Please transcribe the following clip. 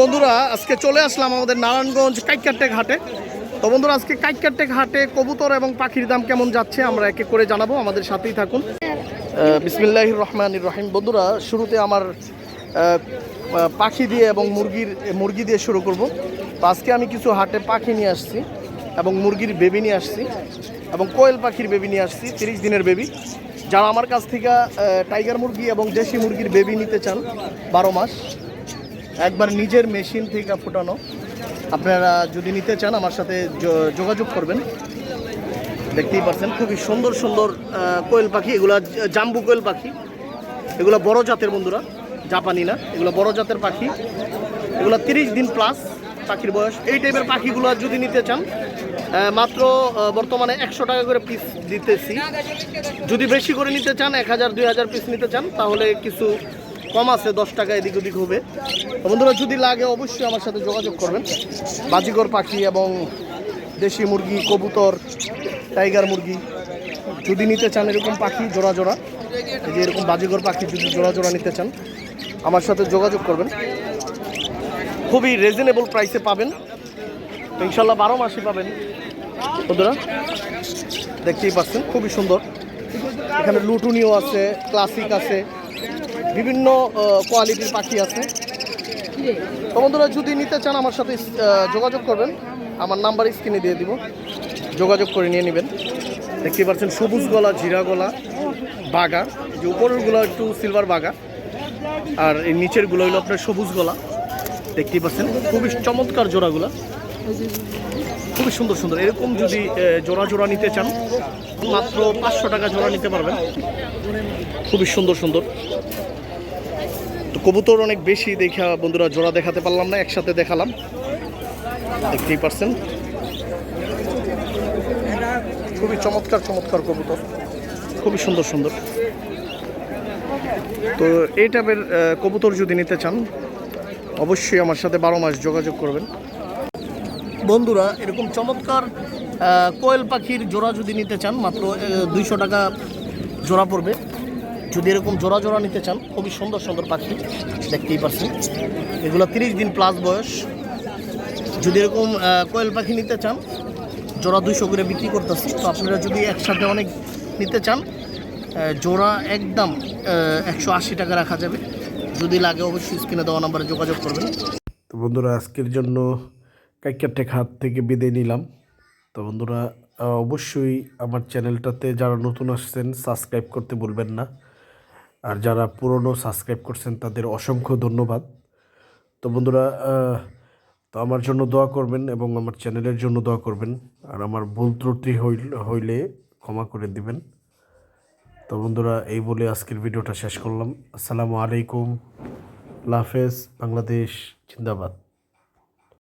বন্ধুরা, আজকে চলে আসলাম আমাদের নারায়ণগঞ্জ কাইকারটেক হাটে তো বন্ধুরা, আজকে কাইকারটেক হাটে কবুতর এবং পাখির দাম কেমন যাচ্ছে আমরা এক করে জানাব, আমাদের সাথেই থাকুন। বিসমিল্লাহ রহমান রহিম। বন্ধুরা, শুরুতে আমার পাখি দিয়ে এবং মুরগির, মুরগি দিয়ে শুরু করব। তো আজকে আমি কিছু হাটে পাখি নিয়ে আসছি এবং মুরগির বেবি নিয়ে আসছি এবং কোয়েল পাখির বেবি নিয়ে আসছি, তিরিশ দিনের বেবি। যারা আমার কাছ থেকে টাইগার মুরগি এবং দেশি মুরগির বেবি নিতে চান, বারো মাস একবার নিজের মেশিন থেকে ফোটানো। আপনারা যদি নিতে চান আমার সাথে যোগাযোগ করবেন। দেখতেই পাচ্ছেন খুবই সুন্দর সুন্দর কোয়েল পাখি। এগুলো জাম্বু কোয়েল পাখি। এগুলো বড় জাতের বন্ধুরা, জাপানি না। এগুলো বড় জাতের পাখি। এগুলো তিরিশ দিন প্লাস পাখির বয়স। এই টাইপের পাখিগুলো যদি নিতে চান মাত্র বর্তমানে একশো টাকা করে পিস দিতেছি। যদি বেশি করে নিতে চান, এক হাজার, দুই হাজার পিস নিতে চান, তাহলে কিছু কম আছে, দশ টাকা এদিক ওদিক হবে। বন্ধুরা, যদি লাগে অবশ্যই আমার সাথে যোগাযোগ করবেন। বাজিগর পাখি এবং দেশি মুরগি, কবুতর, টাইগার মুরগি, যদি নিতে চান এরকম পাখি, জোড়া জোড়া যে এরকম বাজিগর পাখি, যদি জোড়া জোড়া নিতে চান, আমার সাথে যোগাযোগ করবেন। খুবই রিজনেবল প্রাইসে পাবেন। ইনশাল্লাহ বারো মাসই পাবেন। বন্ধুরা, দেখতেই পাচ্ছেন, খুবই সুন্দর। এখানে লুটুনিও আছে ক্লাসিক আছে। বিভিন্ন কোয়ালিটির পাখি আছে। তো বন্ধুরা, যদি নিতে চান আমার সাথে যোগাযোগ করবেন। আমার নাম্বার স্ক্রিনে দিয়ে দিব। যোগাযোগ করে নিয়ে নেবেন। দেখতে পাচ্ছেন, সবুজ গলা, জিরা গলা, বাগা। যে উপরেরগুলো একটু সিলভার বাগা। আর এই নিচেরগুলো হলো আপনার সবুজ গলা। দেখতেই পাচ্ছেন, খুবই চমৎকার জোড়াগুলা। খুবই সুন্দর সুন্দর। এরকম যদি জোড়া জোড়া নিতে চান, মাত্র পাঁচশো টাকা জোড়া নিতে পারবেন। খুবই সুন্দর সুন্দর। তো কবুতর অনেক বেশি দেখা বন্ধুরা জোড়া দেখাতে পারলাম না, একসাথে দেখালাম। দেখতেই পারছেন। খুবই চমৎকার চমৎকার কবুতর। খুবই সুন্দর সুন্দর। তো এই টাইপের কবুতর যদি নিতে চান, অবশ্যই আমার সাথে বারো মাস যোগাযোগ করবেন। বন্ধুরা, এরকম চমৎকার কোয়েল পাখির জোড়া যদি নিতে চান, মাত্র দুইশো টাকা জোড়া পড়বে। যদি এরকম জোড়া জোড়া নিতে চান, খুবই সুন্দর সুন্দর পাখি, দেখতেই পাচ্ছেন। এগুলো তিরিশ দিন প্লাস বয়স। যদি এরকম কোয়েল পাখি নিতে চান, জোড়া দুইশো করে বিক্রি করতেছি। তো আপনারা যদি একসাথে অনেক নিতে চান জোড়া একদম একশো আশি টাকা রাখা যাবে। যদি লাগে অবশ্যই স্ক্রিনে দেওয়া নাম্বারে যোগাযোগ করবেন। তো বন্ধুরা, আজকের জন্য কাইকারটেক হাত থেকে বিদায় নিলাম। তো বন্ধুরা অবশ্যই আমার চ্যানেলটাতে যারা নতুন আসছেন, সাবস্ক্রাইব করতে ভুলবেন না। আর যারা পুরনো সাবস্ক্রাইব করছেন, তাদের অসংখ্য ধন্যবাদ। তো বন্ধুরা তো আমার জন্য দোয়া করবেন এবং আমার চ্যানেলের জন্য দোয়া করবেন। আর আমার ভুল ত্রুটি হইল- ক্ষমা করে দিবেন। তো বন্ধুরা, এই বলে আজকের ভিডিওটা শেষ করলাম। আসসালামু আলাইকুম। হাফেজ। বাংলাদেশ, জিন্দাবাদ।